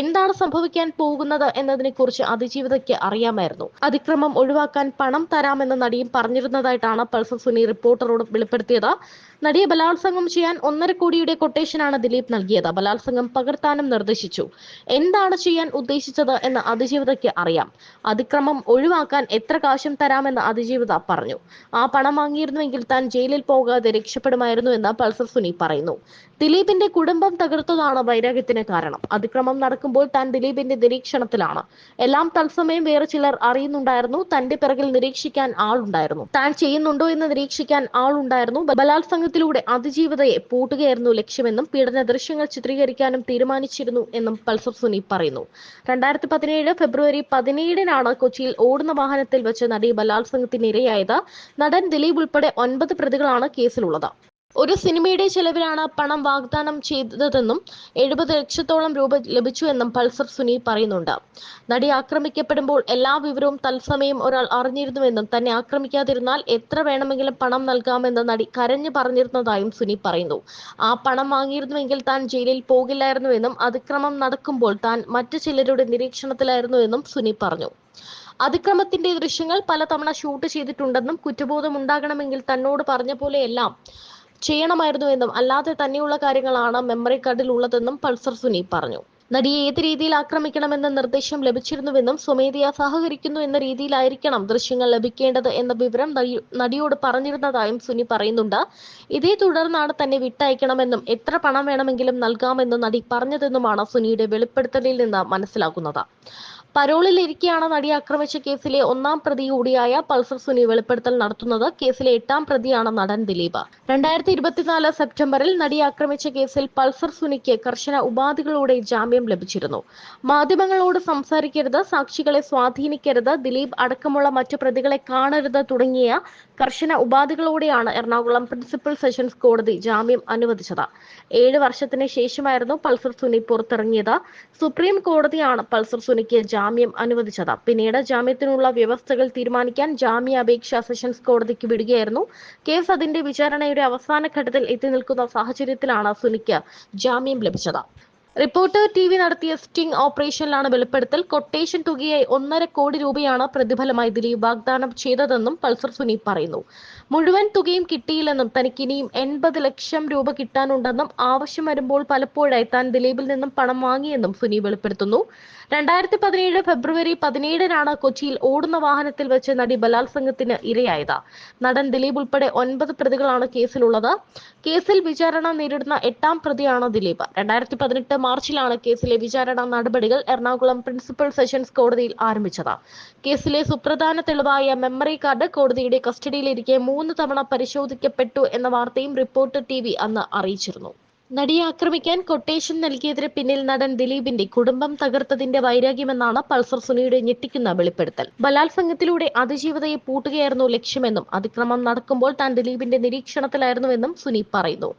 എന്താണ് സംഭവിക്കാൻ പോകുന്നത് എന്നതിനെ കുറിച്ച് അതിജീവിതയ്ക്ക് അറിയാമായിരുന്നു. അതിക്രമം ഒഴിവാക്കാൻ പണം തരാമെന്ന നടിയും പറഞ്ഞിരുന്നതായിട്ടാണ് പൾസർ സുനി റിപ്പോർട്ടറോട് വെളിപ്പെടുത്തിയത്. നടിയെ ബലാത്സംഗം ചെയ്യാൻ ഒന്നര കോടിയുടെ കൊട്ടേഷനാണ് ദിലീപ് നൽകിയത്. ബലാത്സംഗം പകർത്താനും നിർദ്ദേശിച്ചു. എന്താണ് ചെയ്യാൻ ഉദ്ദേശിച്ചത് എന്ന് അതിജീവിതയ്ക്ക് അറിയാം. അതിക്രമം ഒഴിവാക്കാൻ എത്ര കാശും തരാമെന്ന് അതിജീവിത പറഞ്ഞു. ആ പണം വാങ്ങിയിരുന്നുവെങ്കിൽ താൻ ജയിലിൽ പോകാതെ രക്ഷപ്പെടുമായിരുന്നു എന്ന് പൾസർ സുനി പറയുന്നു. ദിലീപിന്റെ കുടുംബം തകർത്തതാണ് വൈരാഗ്യത്തിന് കാരണം. അതിക്രമം നടക്കുമ്പോൾ താൻ ദിലീപിന്റെ നിരീക്ഷണത്തിലാണ്. എല്ലാം തത്സമയം വേറെ ചിലർ അറിയുന്നുണ്ടായിരുന്നു. തന്റെ പിറകിൽ നിരീക്ഷിക്കാൻ ആളുണ്ടായിരുന്നു. താൻ ചെയ്യുന്നുണ്ടോ എന്ന് നിരീക്ഷിക്കാൻ ആളുണ്ടായിരുന്നു. ബലാത്സംഗത്തിലൂടെ അതിജീവിതയെ പൂട്ടുകയായിരുന്നു ലക്ഷ്യമെന്നും പീഡന ദൃശ്യങ്ങൾ ചിത്രീകരിക്കാനും തീരുമാനിച്ചിരുന്നു എന്നും പൾസർ സുനി പറയുന്നു. രണ്ടായിരത്തി പതിനേഴ് ഫെബ്രുവരി പതിനേഴിനാണ് കൊച്ചിയിൽ ഓടുന്ന വാഹനത്തിൽ വെച്ച് നടി ബലാത്സംഗത്തിന് ഇരയായത് നടൻ ദിലീപ് ഉൾപ്പെടെ ഒൻപത് പ്രതികളാണ് കേസിലുള്ളത്. ഒരു സിനിമയുടെ ചെലവിലാണ് പണം വാഗ്ദാനം ചെയ്തതെന്നും എഴുപത് ലക്ഷത്തോളം രൂപ ലഭിച്ചു എന്നും പൾസർ സുനി പറയുന്നുണ്ട്. നടി ആക്രമിക്കപ്പെടുമ്പോൾ എല്ലാ വിവരവും തത്സമയം ഒരാൾ അറിഞ്ഞിരുന്നുവെന്നും തന്നെ ആക്രമിക്കാതിരുന്നാൽ എത്ര വേണമെങ്കിലും പണം നൽകാമെന്ന് നടി കരഞ്ഞു പറഞ്ഞിരുന്നതായും സുനി പറയുന്നു. ആ പണം വാങ്ങിയിരുന്നുവെങ്കിൽ താൻ ജയിലിൽ പോകില്ലായിരുന്നുവെന്നും അതിക്രമം നടക്കുമ്പോൾ താൻ മറ്റു ചിലരുടെ നിരീക്ഷണത്തിലായിരുന്നുവെന്നും സുനി പറഞ്ഞു. അതിക്രമത്തിന്റെ ദൃശ്യങ്ങൾ പലതവണ ഷൂട്ട് ചെയ്തിട്ടുണ്ടെന്നും കുറ്റബോധം ഉണ്ടാകണമെങ്കിൽ തന്നോട് പറഞ്ഞ പോലെയെല്ലാം. ചെയ്യണമായിരുന്നുവെന്നും അല്ലാതെ തന്നെയുള്ള കാര്യങ്ങളാണ് മെമ്മറി കാർഡിൽ ഉള്ളതെന്നും പൾസർ സുനി പറഞ്ഞു. നടിയെ ഏത് രീതിയിൽ ആക്രമിക്കണമെന്ന നിർദ്ദേശം ലഭിച്ചിരുന്നുവെന്നും സ്വമേധയാ സഹകരിക്കുന്നു എന്ന രീതിയിലായിരിക്കണം ദൃശ്യങ്ങൾ ലഭിക്കേണ്ടത് എന്ന വിവരം നടി- നടിയോട് പറഞ്ഞിരുന്നതായും സുനി പറയുന്നുണ്ട്. ഇതേ തുടർന്നാണ് തന്നെ വിട്ടയക്കണമെന്നും എത്ര പണം വേണമെങ്കിലും നൽകാമെന്നും നടി പറഞ്ഞതെന്നുമാണ് സുനിയുടെ വെളിപ്പെടുത്തലിൽ നിന്ന് മനസ്സിലാക്കുന്നത് പരോളിലിരിക്കെയാണ് നടി ആക്രമിച്ച കേസിലെ ഒന്നാം പ്രതി കൂടിയായ പൾസർ സുനി വെളിപ്പെടുത്തൽ നടത്തുന്നത് കേസിലെ എട്ടാം പ്രതിയാണ് നടൻ ദിലീപ്. രണ്ടായിരത്തി ഇരുപത്തിനാല് സെപ്റ്റംബറിൽ നടി ആക്രമിച്ച കേസിൽ പൾസർ സുനിക്ക് കർശന ഉപാധികളോടെ ജാമ്യം ലഭിച്ചിരുന്നു. മാധ്യമങ്ങളോട് സംസാരിക്കരുത് സാക്ഷികളെ സ്വാധീനിക്കരുത് ദിലീപ് അടക്കമുള്ള മറ്റു പ്രതികളെ കാണരുത് തുടങ്ങിയ കർശന ഉപാധികളോടെയാണ് എറണാകുളം പ്രിൻസിപ്പൽ സെഷൻസ് കോടതി ജാമ്യം അനുവദിച്ചത്. ഏഴ് വർഷത്തിന് ശേഷമായിരുന്നു പൾസർ സുനി പുറത്തിറങ്ങിയത്. സുപ്രീം കോടതിയാണ് പൾസർ സുനിക്ക് ജാമ്യം അനുവദിച്ചത്. പിന്നീട് ജാമ്യത്തിനുള്ള വ്യവസ്ഥകൾ തീരുമാനിക്കാൻ ജാമ്യാപേക്ഷ സെഷൻസ് കോടതിക്ക് വിടുകയായിരുന്നു. കേസ് അതിന്റെ വിചാരണയുടെ അവസാന ഘട്ടത്തിൽ എത്തി നിൽക്കുന്ന സാഹചര്യത്തിലാണ് സുനിക്ക് ജാമ്യം ലഭിച്ചത്. റിപ്പോർട്ടർ ടി വി നടത്തിയ സ്റ്റിംഗ് ഓപ്പറേഷനിലാണ് വെളിപ്പെടുത്തൽ. കൊട്ടേഷൻ തുകയായി ഒന്നര കോടി രൂപയാണ് പ്രതിഫലമായി ദിലീപ് വാഗ്ദാനം ചെയ്തതെന്നും പൾസർ സുനി പറയുന്നു. മുഴുവൻ തുകയും കിട്ടിയില്ലെന്നും തനിക്ക് ഇനിയും എൺപത് ലക്ഷം രൂപ കിട്ടാനുണ്ടെന്നും ആവശ്യം വരുമ്പോൾ പലപ്പോഴായി താൻ ദിലീപിൽ നിന്നും പണം വാങ്ങിയെന്നും സുനി വെളിപ്പെടുത്തുന്നു. രണ്ടായിരത്തി പതിനേഴ് ഫെബ്രുവരി പതിനേഴിനാണ് കൊച്ചിയിൽ ഓടുന്ന വാഹനത്തിൽ വെച്ച് നടി ബലാത്സംഗത്തിന് ഇരയായത്. നടൻ ദിലീപ് ഉൾപ്പെടെ ഒൻപത് പ്രതികളാണ് കേസിലുള്ളത്. കേസിൽ വിചാരണ നേരിടുന്ന എട്ടാം പ്രതിയാണ് ദിലീപ്. രണ്ടായിരത്തി പതിനെട്ട് മാർച്ചിലാണ് കേസിലെ വിചാരണ നടപടികൾ എറണാകുളം പ്രിൻസിപ്പൽ സെഷൻസ് കോടതിയിൽ ആരംഭിച്ചത്. കേസിലെ സുപ്രധാന തെളിവായ മെമ്മറി കാർഡ് കോടതിയുടെ കസ്റ്റഡിയിലിരിക്കെ മൂന്ന് തവണ പരിശോധിക്കപ്പെട്ടു എന്ന വാർത്തയും റിപ്പോർട്ട് ടി അന്ന് അറിയിച്ചിരുന്നു. നടിയെ ആക്രമിക്കാൻ കൊട്ടേഷൻ നൽകിയതിന് പിന്നിൽ നടൻ ദിലീപിന്റെ കുടുംബം തകർത്തതിന്റെ വൈരാഗ്യമെന്നാണ് പൾസർ സുനിയുടെ ഞെട്ടിക്കുന്ന വെളിപ്പെടുത്തൽ. ബലാത്സംഗത്തിലൂടെ അതിജീവിതയെ പൂട്ടുകയായിരുന്നു ലക്ഷ്യമെന്നും അതിക്രമം നടക്കുമ്പോൾ താൻ ദിലീപിന്റെ നിരീക്ഷണത്തിലായിരുന്നുവെന്നും സുനി പറയുന്നു.